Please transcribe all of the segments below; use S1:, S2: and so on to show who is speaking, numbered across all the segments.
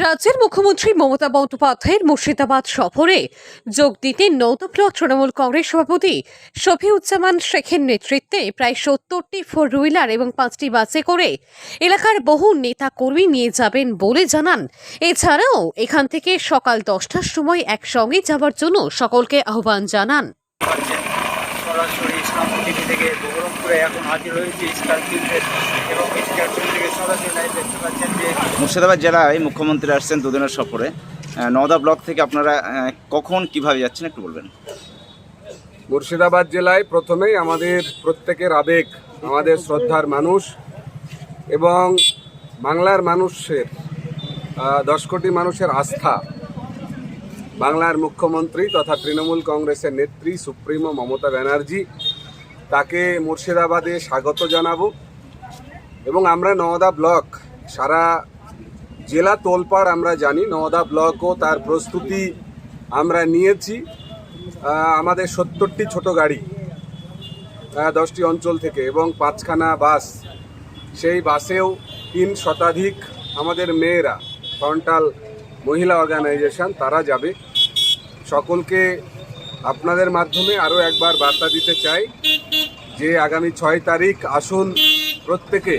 S1: রাজ্যের মুখ্যমন্ত্রী মমতা বন্দ্যোপাধ্যায়ের মুর্শিদাবাদ সফরে যোগ দিতে নৌত ব্লক তৃণমূল কংগ্রেস সভাপতি শফিউজ্জামান শেখের নেতৃত্বে প্রায় সত্তরটি ফোর হুইলার এবং পাঁচটি বাসে করে এলাকার বহু নেতা কর্মী নিয়ে যাবেন বলে জানান। এছাড়াও এখান থেকে সকাল দশটার সময় একসঙ্গে যাওয়ার জন্য সকলকে আহ্বান জানান।
S2: সরাসরি এখন হাজির হয়েছে এবং ফিল্ম থেকে সরাসরি লাইভ দেখতে পাচ্ছেন যে
S3: মুর্শিদাবাদ জেলায় মুখ্যমন্ত্রী আসছেন দুদিনের সফরে। নওদা ব্লক থেকে আপনারা কখন, কীভাবে যাচ্ছেন একটু বলবেন?
S4: মুর্শিদাবাদ জেলায় প্রথমেই আমাদের প্রত্যেকের আবেগ, আমাদের শ্রদ্ধার মানুষ এবং বাংলার মানুষের দশ কোটি মানুষের আস্থা। বাংলার মুখ্যমন্ত্রী তথা তৃণমূল কংগ্রেসের নেত্রী সুপ্রিমো মমতা ব্যানার্জি তাকে মুর্শিদাবাদে স্বাগত জানাব। এবং আমরা নওদা ব্লক সারা জেলা তোলপাড় আমরা জানি, নওদা ব্লকও তার প্রস্তুতি আমরা নিয়েছি। আমাদের সত্তরটি ছোট গাড়ি দশটি অঞ্চল থেকে এবং পাঁচখানা বাস। সেই বাসেও তিন শতাধিক আমাদের মেয়েরা ফ্রন্টাল মহিলা অর্গানাইজেশন তারা যাবে। সকলকে আপনাদের মাধ্যমে আরও একবার বার্তা দিতে চাই যে আগামী ছয় তারিখ আসুন প্রত্যেকে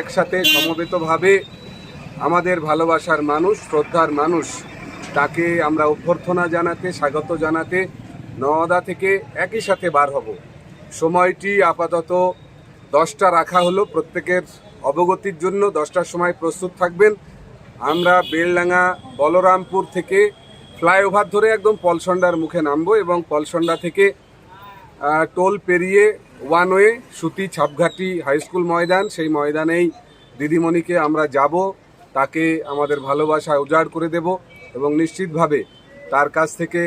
S4: একসাথে সমবেতভাবে আমাদের ভালোবাসার মানুষ, শ্রদ্ধার মানুষ, তাকে আমরা অভ্যর্থনা জানাতে, স্বাগত জানাতে, নওদা থেকে একই সাথে বার হব। সময়টি আপাতত দশটা রাখা হলো, প্রত্যেকের অবগতির জন্য দশটার সময় প্রস্তুত থাকবেন। আমরা বেলডাঙ্গা, বলরামপুর থেকে ফ্লাইওভার ধরে একদম পলসন্ডার মুখে নামবো এবং পলসন্ডা থেকে টোল পেরিয়ে ওয়ান ওয়ে সুতি ছাপঘাটি হাইস্কুল ময়দান, সেই ময়দানেই দিদিমণিকে আমরা যাব। তাকে আমাদের ভালোবাসা উজাড় করে দেব এবং নিশ্চিতভাবে তার কাছ থেকে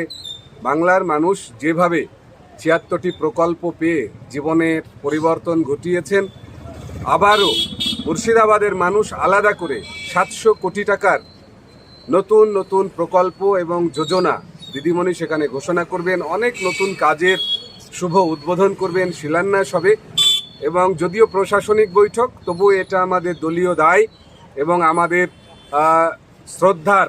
S4: বাংলার মানুষ যেভাবে ছিয়াত্তরটি প্রকল্প পেয়ে জীবনে পরিবর্তন ঘটিয়েছেন, আবারও মুর্শিদাবাদের মানুষ আলাদা করে সাতশো কোটি টাকার নতুন নতুন প্রকল্প এবং যোজনা দিদিমণি সেখানে ঘোষণা করবেন, অনেক নতুন কাজের শুভ উদ্বোধন করবেন শিলান্যাস হবে এবং যদিও প্রশাসনিক বৈঠক তবু এটা আমাদের দলীয় দায়। এবং আমাদের শ্রদ্ধার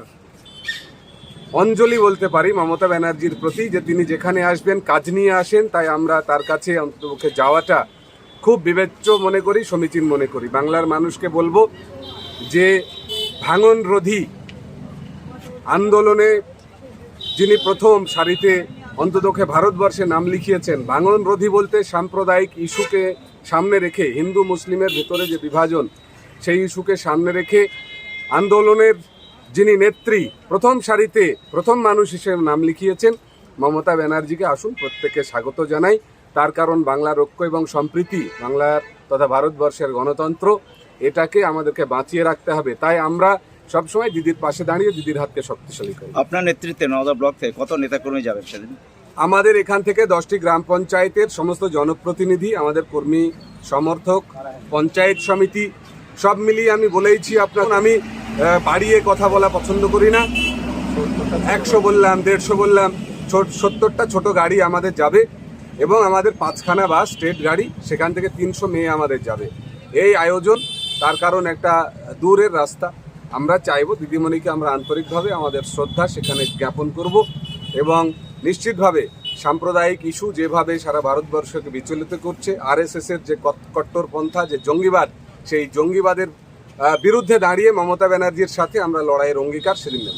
S4: অঞ্জলি বলতে পারি মমতা ব্যানার্জির প্রতি যে তিনি যেখানে আসবেন, কাজ নিয়ে আসেন, তাই আমরা তার কাছে অন্তপক্ষে যাওয়াটা খুব বিবেচ্য মনে করি, সমীচীন মনে করি। বাংলার মানুষকে বলব যে ভাঙন রোধী আন্দোলনে যিনি প্রথম সারিতে অন্ততকে ভারতবর্ষে নাম লিখিয়েছেন, ভাঙন রোধী বলতে সাম্প্রদায়িক ইস্যুকে সামনে রেখে হিন্দু, মুসলিমের ভেতরে যে বিভাজন সেই ইস্যুকে সামনে রেখে আন্দোলনের যিনি নেত্রী প্রথম সারিতে প্রথম মানুষ হিসেবে নাম লিখিয়েছেন মমতা ব্যানার্জিকে আসুন প্রত্যেককে স্বাগত জানাই। তার কারণ বাংলার ঐক্য এবং সম্প্রীতি বাংলার তথা ভারতবর্ষের গণতন্ত্র এটাকে আমাদেরকে বাঁচিয়ে রাখতে হবে। তাই আমরা সবসময় দিদির পাশে দাঁড়িয়ে দিদির হাতকে শক্তিশালী করি।
S3: আপনার নেতৃত্বে নওদা ব্লক থেকে কত নেতাকর্মী যাবেন সেদিন?
S4: আমাদের এখান থেকে দশটি গ্রাম পঞ্চায়েতের সমস্ত জনপ্রতিনিধি আমাদের কর্মী সমর্থক পঞ্চায়েত সমিতি সব মিলিয়ে আমি বলেইছি আপনার, আমি বাড়িয়ে কথা বলা পছন্দ করি না। একশো বললাম, দেড়শো বললাম সত্তরটা ছোট গাড়ি আমাদের যাবে এবং আমাদের পাঁচখানা বাস স্টেট গাড়ি, সেখান থেকে তিনশো মেয়ে আমাদের যাবে। এই আয়োজন, তার কারণ একটা দূরের রাস্তা। আমরা চাইব দিদিমণিকে আমরা আন্তরিকভাবে আমাদের শ্রদ্ধা সেখানে জ্ঞাপন করব এবং নিশ্চিতভাবে সাম্প্রদায়িক ইস্যু যেভাবে সারা ভারতবর্ষকে বিচলিত করছে আরএসএস এর যে কট- কট্টরপন্থা, যে জঙ্গিবাদ সেই জঙ্গিবাদের বিরুদ্ধে দাঁড়িয়ে মমতা ব্যানার্জির সাথে আমরা লড়াইয়ের অঙ্গীকার সেদিন নেব।